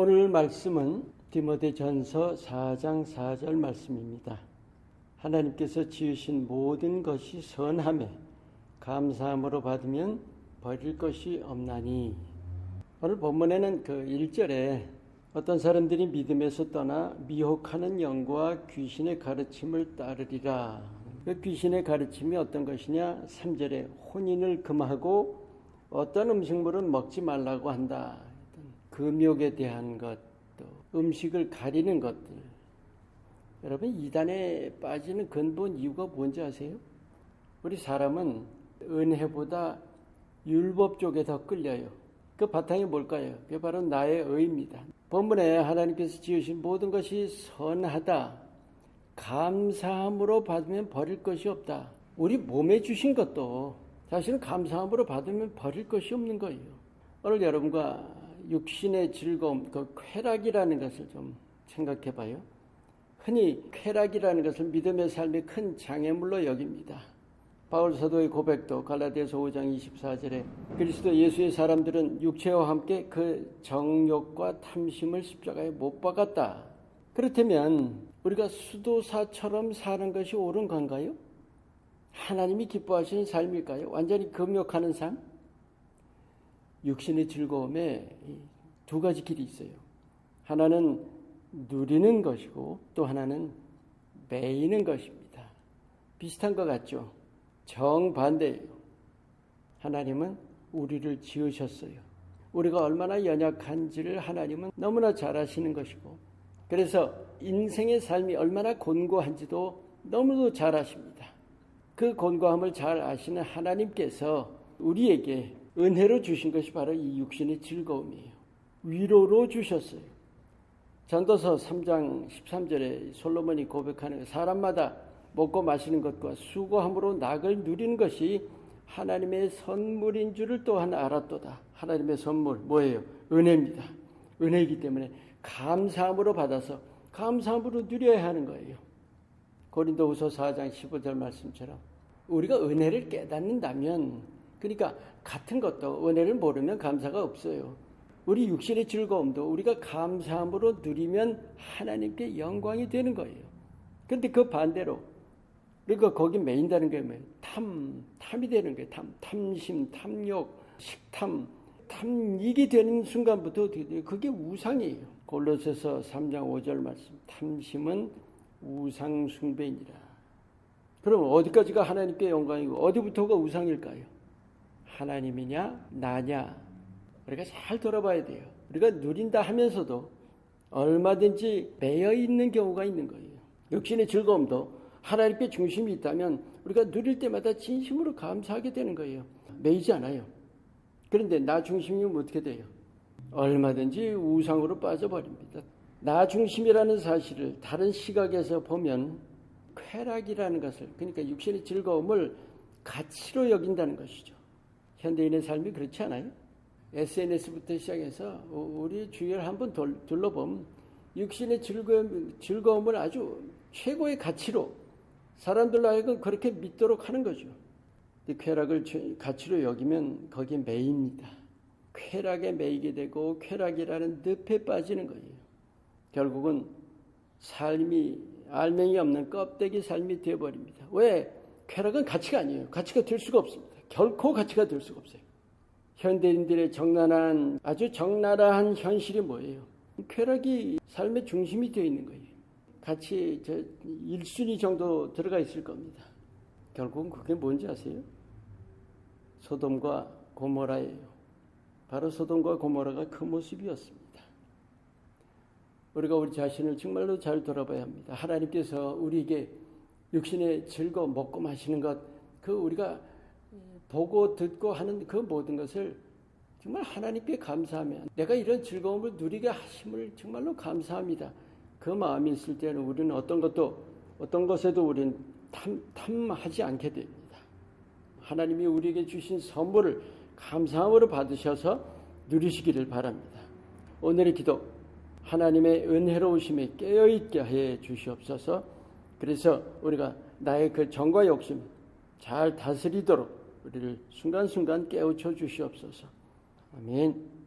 오늘 말씀은 디모데 전서 4장 4절 말씀입니다. 하나님께서 지으신 모든 것이 선함에 감사함으로 받으면 버릴 것이 없나니. 오늘 본문에는 그 1절에 어떤 사람들이 믿음에서 떠나 미혹하는 영과 귀신의 가르침을 따르리라. 그 귀신의 가르침이 어떤 것이냐? 3절에 혼인을 금하고 어떤 음식물은 먹지 말라고 한다. 금욕에 대한 것, 또 음식을 가리는 것들. 여러분 이단에 빠지는 근본 이유가 뭔지 아세요? 우리 사람은 은혜보다 율법 쪽에 더 끌려요. 그 바탕이 뭘까요? 그게 바로 나의 의입니다. 본문에 하나님께서 지으신 모든 것이 선하다. 감사함으로 받으면 버릴 것이 없다. 우리 몸에 주신 것도 사실은 감사함으로 받으면 버릴 것이 없는 거예요. 오늘 여러분과 육신의 즐거움, 그 쾌락이라는 것을 좀 생각해 봐요. 흔히 쾌락이라는 것을 믿음의 삶의 큰 장애물로 여깁니다. 바울 사도의 고백도 갈라디아서 5장 24절에 그리스도 예수의 사람들은 육체와 함께 그 정욕과 탐심을 십자가에 못 박았다. 그렇다면 우리가 수도사처럼 사는 것이 옳은 건가요? 하나님이 기뻐하시는 삶일까요? 완전히 금욕하는 삶? 육신의 즐거움에 두 가지 길이 있어요. 하나는 누리는 것이고 또 하나는 매이는 것입니다. 비슷한 것 같죠? 정반대예요. 하나님은 우리를 지으셨어요. 우리가 얼마나 연약한지를 하나님은 너무나 잘 아시는 것이고 그래서 인생의 삶이 얼마나 곤고한지도 너무도 잘 아십니다. 그 곤고함을 잘 아시는 하나님께서 우리에게 은혜로 주신 것이 바로 이 육신의 즐거움이에요. 위로로 주셨어요. 전도서 3장 13절에 솔로몬이 고백하는 사람마다 먹고 마시는 것과 수고함으로 낙을 누리는 것이 하나님의 선물인 줄을 또한 알았도다. 하나님의 선물 뭐예요? 은혜입니다. 은혜이기 때문에 감사함으로 받아서 감사함으로 누려야 하는 거예요. 고린도후서 4장 15절 말씀처럼 우리가 은혜를 깨닫는다면 그러니까 같은 것도 은혜를 모르면 감사가 없어요. 우리 육신의 즐거움도 우리가 감사함으로 누리면 하나님께 영광이 되는 거예요. 그런데 그 반대로 그러니까 거기 매인다는 게 뭐예요? 탐, 탐이 되는 거예요. 탐, 탐심, 탐욕, 식탐, 탐익이 되는 순간부터 어떻게 돼요? 그게 우상이에요. 골로새서 3장 5절 말씀. 탐심은 우상 숭배니라. 그럼 어디까지가 하나님께 영광이고 어디부터가 우상일까요? 하나님이냐 나냐 우리가 잘 돌아봐야 돼요. 우리가 누린다 하면서도 얼마든지 매여 있는 경우가 있는 거예요. 육신의 즐거움도 하나님께 중심이 있다면 우리가 누릴 때마다 진심으로 감사하게 되는 거예요. 매이지 않아요. 그런데 나 중심이면 어떻게 돼요? 얼마든지 우상으로 빠져버립니다. 나 중심이라는 사실을 다른 시각에서 보면 쾌락이라는 것을 그러니까 육신의 즐거움을 가치로 여긴다는 것이죠. 현대인의 삶이 그렇지 않아요? SNS부터 시작해서 우리 주위를 한번 둘러보면 육신의 즐거움, 즐거움을 아주 최고의 가치로 사람들로 하여금 그렇게 믿도록 하는 거죠. 쾌락을 가치로 여기면 거기에 매입니다. 쾌락에 매이게 되고 쾌락이라는 늪에 빠지는 거예요. 결국은 삶이 알맹이 없는 껍데기 삶이 되어버립니다. 왜? 쾌락은 가치가 아니에요. 가치가 될 수가 없습니다. 결코 가치가 될 수가 없어요. 현대인들의 적나라한 아주 적나라한 현실이 뭐예요? 쾌락이 삶의 중심이 되어 있는 거예요. 같이 저 1순위 정도 들어가 있을 겁니다. 결국은 그게 뭔지 아세요? 소돔과 고모라예요. 바로 소돔과 고모라가 그 모습이었습니다. 우리가 우리 자신을 정말로 잘 돌아봐야 합니다. 하나님께서 우리에게 육신의 즐거움 먹고 마시는 것, 그 우리가 보고 듣고 하는 그 모든 것을 정말 하나님께 감사하며 내가 이런 즐거움을 누리게 하심을 정말로 감사합니다. 그 마음이 있을 때는 우리는 어떤 것도 어떤 것에도 우리는 탐, 탐하지 않게 됩니다. 하나님이 우리에게 주신 선물을 감사함으로 받으셔서 누리시기를 바랍니다. 오늘의 기도 하나님의 은혜로우심에 깨어있게 해 주시옵소서. 그래서 우리가 나의 그 정과 욕심 잘 다스리도록 우리를 순간순간 깨우쳐 주시옵소서. 아멘.